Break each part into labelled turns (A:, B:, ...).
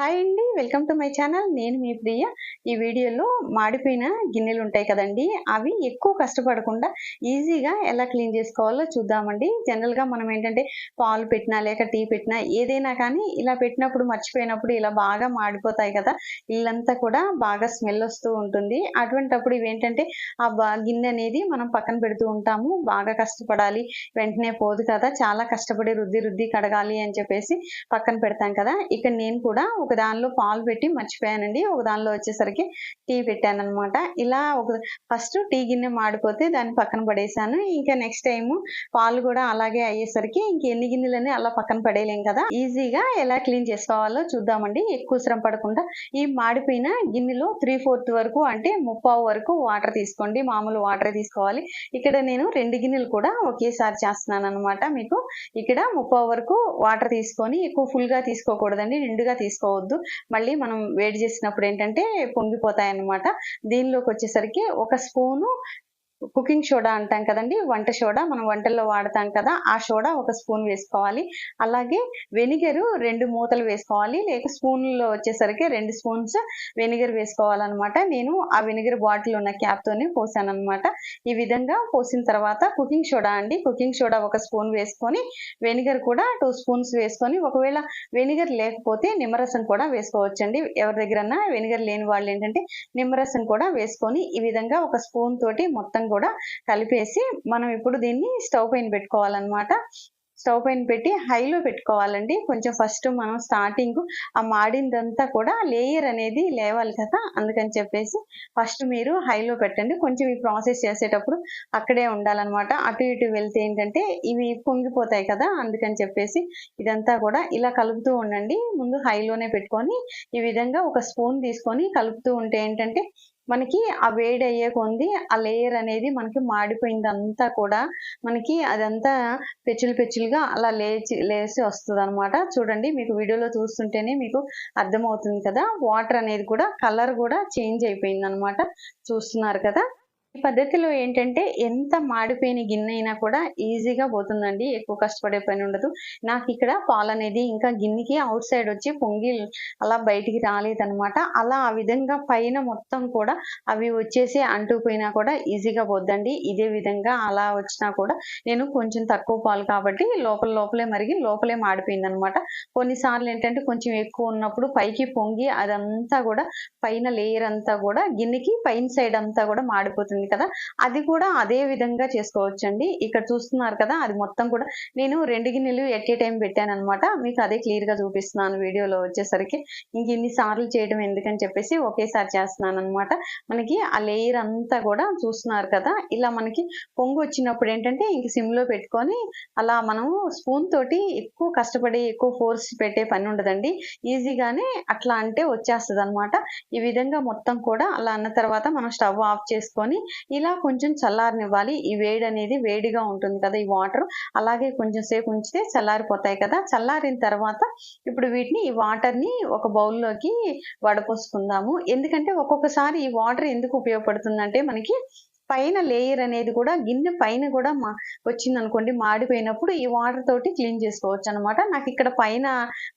A: Hi అండి welcome to my channel. నేను మీ ప్రియ. ఈ వీడియోలో మాడిపోయిన గిన్నెలు ఉంటాయి కదండి అవి ఎక్కువ కష్టపడకుండా ఈజీగా ఎలా క్లీన్ చేసుకోవాలో చూద్దామండి. జనరల్గా మనం ఏంటంటే పాలు పెట్టినా లేక టీ పెట్టినా ఏదైనా కానీ ఇలా పెట్టినప్పుడు మర్చిపోయినప్పుడు ఇలా బాగా మాడిపోతాయి కదా ఇల్లంతా కూడా బాగా స్మెల్ వస్తూ ఉంటుంది. అటువంటప్పుడు ఇవేంటంటే ఆ గిన్నె అనేది మనం పక్కన పెడుతూ ఉంటాము. బాగా కష్టపడాలి వెంటనే పోదు కదా చాలా కష్టపడి రుద్ది రుద్ది కడగాలి అని చెప్పేసి పక్కన పెడతాం కదా. ఇక్కడ నేను కూడా ఒక దానిలో పాలు పెట్టి మర్చిపోయానండి. ఒక దానిలో వచ్చేసరికి టీ పెట్టాను అనమాట ఇలా ఒక ఫస్ట్ టీ గిన్నె మాడిపోతే దాన్ని పక్కన పడేసాను. ఇంకా నెక్స్ట్ టైం పాలు కూడా అలాగే అయ్యేసరికి ఇంక ఎన్ని గిన్నెలని అలా పక్కన పడేయలేం కదా. ఈజీగా ఎలా క్లీన్ చేసుకోవాలో చూద్దామండి. ఎక్కువ శ్రమ పడకుండా ఈ మాడిపోయిన గిన్నెలో త్రీ ఫోర్త్ వరకు అంటే ముప్పావు వరకు వాటర్ తీసుకోండి. మామూలు వాటర్ తీసుకోవాలి. ఇక్కడ నేను రెండు గిన్నెలు కూడా ఒకేసారి చేస్తున్నాను అనమాట మీకు. ఇక్కడ ముప్పావు వరకు వాటర్ తీసుకొని ఎక్కువ ఫుల్గా గా తీసుకోకూడదండి. నిండుగా తీసుకోవద్దు మళ్ళీ మనం వేడి చేసినప్పుడు ఏంటంటే పొంగిపోతాయి అన్నమాట దీనిలోకి వచ్చేసరికి ఒక స్పూను కుకింగ్ సోడా అంటాం కదండి వంట సోడా మనం వంటల్లో వాడతాం కదా ఆ సోడా ఒక స్పూన్ వేసుకోవాలి. అలాగే వెనిగరు రెండు మూతలు వేసుకోవాలి లేక స్పూన్లో వచ్చేసరికి రెండు స్పూన్స్ వెనిగర్ వేసుకోవాలన్నమాట. నేను ఆ వెనిగర్ బాటిల్ ఉన్న క్యాప్తోనే పోసాను అనమాట ఈ విధంగా పోసిన తర్వాత కుకింగ్ సోడా అండి కుకింగ్ సోడా ఒక స్పూన్ వేసుకొని వెనిగర్ కూడా టూ స్పూన్స్ వేసుకొని ఒకవేళ వెనిగర్ లేకపోతే నిమ్మరసం కూడా వేసుకోవచ్చండి. ఎవరి దగ్గరన్నా వెనిగర్ లేని వాళ్ళు ఏంటంటే నిమ్మరసం కూడా వేసుకొని ఈ విధంగా ఒక స్పూన్ తోటి మొత్తం కూడా కలిపేసి మనం ఇప్పుడు దీన్ని స్టవ్ పైన పెట్టుకోవాలన్నమాట. స్టవ్ పైన పెట్టి హైలో పెట్టుకోవాలండి. కొంచెం ఫస్ట్ మనం స్టార్టింగ్ ఆ మాడిందంతా కూడా లేయర్ అనేది లేవాలి కదా అందుకని చెప్పేసి ఫస్ట్ మీరు హైలో పెట్టండి. కొంచెం ఈ ప్రాసెస్ చేసేటప్పుడు అక్కడే ఉండాలన్నమాట. అటు ఇటు వెళ్తే ఏంటంటే ఇవి పొంగిపోతాయి కదా అందుకని చెప్పేసి ఇదంతా కూడా ఇలా కలుపుతూ ఉండండి. ముందు హైలోనే పెట్టుకొని ఈ విధంగా ఒక స్పూన్ తీసుకొని కలుపుతూ ఉంటే ఏంటంటే మనకి ఆ వేడి అయ్యే కొంది ఆ లేయర్ అనేది మనకి మాడిపోయింది అంతా కూడా మనకి అదంతా పెచ్చులు పెచ్చులుగా అలా లేచి లేచి వస్తుంది అనమాట చూడండి మీకు వీడియోలో చూస్తుంటేనే మీకు అర్థమవుతుంది కదా. వాటర్ అనేది కూడా కలర్ కూడా చేంజ్ అయిపోయింది అనమాట చూస్తున్నారు కదా? ఈ పద్ధతిలో ఏంటంటే ఎంత మాడిపోయిన గిన్నె అయినా కూడా ఈజీగా పోతుందండి. ఎక్కువ కష్టపడే పని ఉండదు. నాకు ఇక్కడ పాలు అనేది ఇంకా గిన్నెకి అవుట్ సైడ్ వచ్చి పొంగి అలా బయటికి రాలేదనమాట అలా ఆ విధంగా పైన మొత్తం కూడా అవి వచ్చేసి అంటుకుపోయినా కూడా ఈజీగా పోద్దండి. ఇదే విధంగా అలా వచ్చినా కూడా నేను కొంచెం తక్కువ పాలు కాబట్టి లోపల లోపలే మరిగి లోపలే మాడిపోయింది అనమాట కొన్నిసార్లు ఏంటంటే కొంచెం ఎక్కువ ఉన్నప్పుడు పైకి పొంగి అదంతా కూడా పైన లేయర్ అంతా కూడా గిన్నెకి పైన సైడ్ అంతా కూడా మాడిపోతుంది. కదా అది కూడా అదే విధంగా చేసుకోవచ్చండి. ఇక్కడ చూస్తున్నారు కదా అది మొత్తం కూడా నేను రెండు గిన్నెలు ఎట్ ఏ టైం పెట్టాను అనమాట మీకు అదే క్లియర్గా చూపిస్తున్నాను వీడియోలో వచ్చేసరికి. ఇంక ఇన్ని సార్లు చేయడం ఎందుకని చెప్పేసి ఒకేసారి చేస్తున్నాను అనమాట మనకి ఆ లేయర్ అంతా కూడా చూస్తున్నారు కదా ఇలా మనకి పొంగు వచ్చినప్పుడు ఏంటంటే ఇంక సిమ్లో పెట్టుకొని అలా మనము స్పూన్ తోటి ఎక్కువ కష్టపడి ఎక్కువ ఫోర్స్ పెట్టే పని ఉండదండి. ఈజీగానే అట్లా అంటే వచ్చేస్తుంది అనమాట ఈ విధంగా మొత్తం కూడా అలా అన్న తర్వాత మనం స్టవ్ ఆఫ్ చేసుకొని ఇలా కొంచెం చల్లారనివ్వాలి. ఈ వేడి అనేది వేడిగా ఉంటుంది కదా ఈ వాటర్. అలాగే కొంచెం సేపు ఉంచితే చల్లారిపోతాయి కదా. చల్లారిన తర్వాత ఇప్పుడు వీటిని ఈ వాటర్ని ఒక బౌల్లోకి వడపోసుకుందాము. ఎందుకంటే ఒక్కొక్కసారి ఈ వాటర్ ఎందుకు ఉపయోగపడుతుందంటే మనకి పైన లేయర్ అనేది కూడా గిన్నె పైన కూడా మా వచ్చింది అనుకోండి మాడిపోయినప్పుడు ఈ వాటర్ తోటి క్లీన్ చేసుకోవచ్చు అనమాట నాకు ఇక్కడ పైన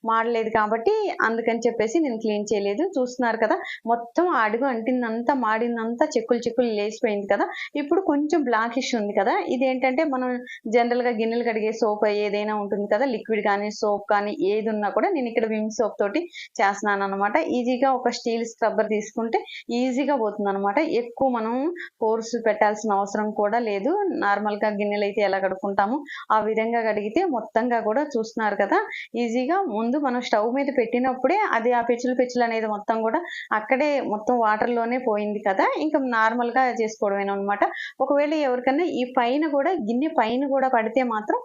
A: మాడలేదు కాబట్టి అందుకని చెప్పేసి నేను క్లీన్ చేయలేదు. చూస్తున్నారు కదా మొత్తం అడుగు అంటిందంతా మాడిందంతా చెక్కులు చెక్కులు లేచిపోయింది కదా. ఇప్పుడు కొంచెం బ్లాకిష్ ఉంది కదా. ఇది ఏంటంటే మనం జనరల్గా గిన్నెలు కడిగే సోప్ ఏదైనా ఉంటుంది కదా లిక్విడ్ కానీ సోప్ కానీ ఏది ఉన్నా కూడా నేను ఇక్కడ విమ్ సోప్ తోటి చేస్తున్నాను అనమాట ఈజీగా ఒక స్టీల్ స్క్రబ్బర్ తీసుకుంటే ఈజీగా పోతుంది అనమాట ఎక్కువ మనం కోర్సు పెట్టాల్సిన అవసరం కూడా లేదు. నార్మల్గా గిన్నెలు అయితే ఎలా కడుక్కుంటామో ఆ విధంగా కడిగితే మొత్తంగా కూడా చూస్తున్నారు కదా. ఈజీగా ముందు మనం స్టవ్ మీద పెట్టినప్పుడే అది ఆ పెచ్చులు పెచ్చులు అనేది మొత్తం కూడా అక్కడే మొత్తం వాటర్లోనే పోయింది కదా. ఇంకా నార్మల్గా చేసుకోవడమేనా అనమాట ఒకవేళ ఎవరికైనా ఈ పైన కూడా గిన్నె పైన కూడా పడితే మాత్రం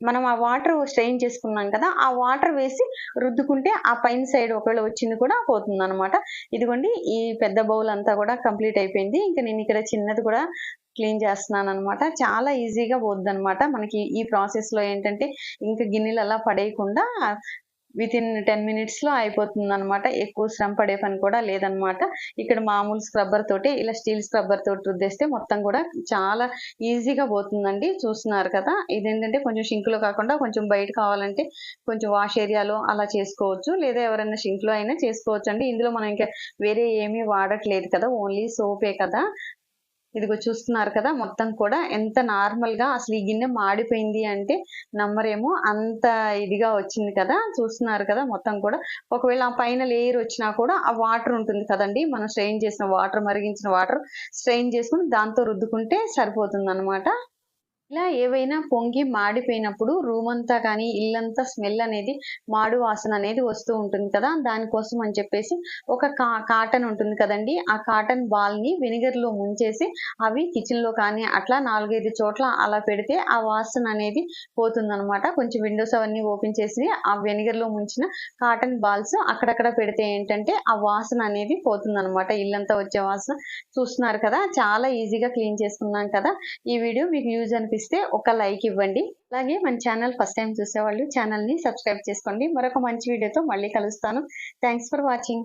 A: మనం ఆ వాటర్ స్ట్రెయిన్ చేసుకున్నాం కదా ఆ వాటర్ వేసి రుద్దుకుంటే ఆ పైన సైడ్ ఒకవేళ వచ్చింది కూడా పోతుంది అనమాట ఇదిగోండి ఈ పెద్ద బౌల్ అంతా కూడా కంప్లీట్ అయిపోయింది. ఇంకా నేను ఇక్కడ చిన్నది కూడా క్లీన్ చేస్తున్నాను అనమాట చాలా ఈజీగా పోద్ది అనమాట మనకి ఈ ప్రాసెస్లో ఏంటంటే ఇంకా గిన్నెలు అలా పడేయకుండా విత్ ఇన్ టెన్ మినిట్స్లో అయిపోతుంది అనమాట ఎక్కువ శ్రమ పడే పని కూడా లేదనమాట ఇక్కడ మామూలు స్క్రబ్బర్ తోటి ఇలా స్టీల్ స్క్రబ్బర్ తోటి రుద్దేస్తే మొత్తం కూడా చాలా ఈజీగా పోతుందండి. చూస్తున్నారు కదా? ఇదేంటంటే కొంచెం షింక్లో కాకుండా కొంచెం బయట కావాలంటే కొంచెం వాష్ ఏరియాలో అలా చేసుకోవచ్చు. లేదా ఎవరైనా షింక్లో అయినా చేసుకోవచ్చు అండి ఇందులో మనం ఇంకా వేరే ఏమీ వాడట్లేదు కదా? ఓన్లీ సోపే కదా? ఇదిగో చూస్తున్నారు కదా మొత్తం కూడా ఎంత నార్మల్గా అసలు ఈ గిన్నె మాడిపోయింది అంటే నమ్మరేమో అంత ఇదిగా వచ్చింది కదా చూస్తున్నారు కదా మొత్తం కూడా. ఒకవేళ ఆ పైన లేయర్ వచ్చినా కూడా ఆ వాటర్ ఉంటుంది కదండి మనం స్ట్రెయిన్ చేసిన వాటర్ మరిగించిన వాటర్ స్ట్రెయిన్ చేసుకుని దాంతో రుద్దుకుంటే సరిపోతుంది అనమాట ఇలా ఏవైనా పొంగి మాడిపోయినప్పుడు రూమ్ అంతా కానీ ఇల్లంతా స్మెల్ అనేది మాడు వాసన అనేది వస్తూ ఉంటుంది కదా దానికోసం అని చెప్పేసి ఒక కా కాటన్ ఉంటుంది కదండి. ఆ కాటన్ బాల్ని వెనిగర్లో ముంచేసి అవి కిచెన్లో కానీ అట్లా నాలుగైదు చోట్ల అలా పెడితే ఆ వాసన అనేది పోతుంది అనమాట కొంచెం విండోస్ అవన్నీ ఓపెన్ చేసి ఆ వెనిగర్లో ముంచిన కాటన్ బాల్స్ అక్కడక్కడ పెడితే ఏంటంటే ఆ వాసన అనేది పోతుంది అనమాట ఇల్లంతా వచ్చే వాసన. చూస్తున్నారు కదా చాలా ఈజీగా క్లీన్ చేసుకున్నాం కదా. ఈ వీడియో మీకు యూజ్ అనిపిస్తే ఒక లైక్ ఇవ్వండి. అలాగే మన ఛానల్ ఫస్ట్ టైం చూసేవాళ్ళు ఛానల్ని సబ్స్క్రైబ్ చేసుకోండి. మరొక మంచి వీడియోతో మళ్ళీ కలుస్తాను. Thanks for watching.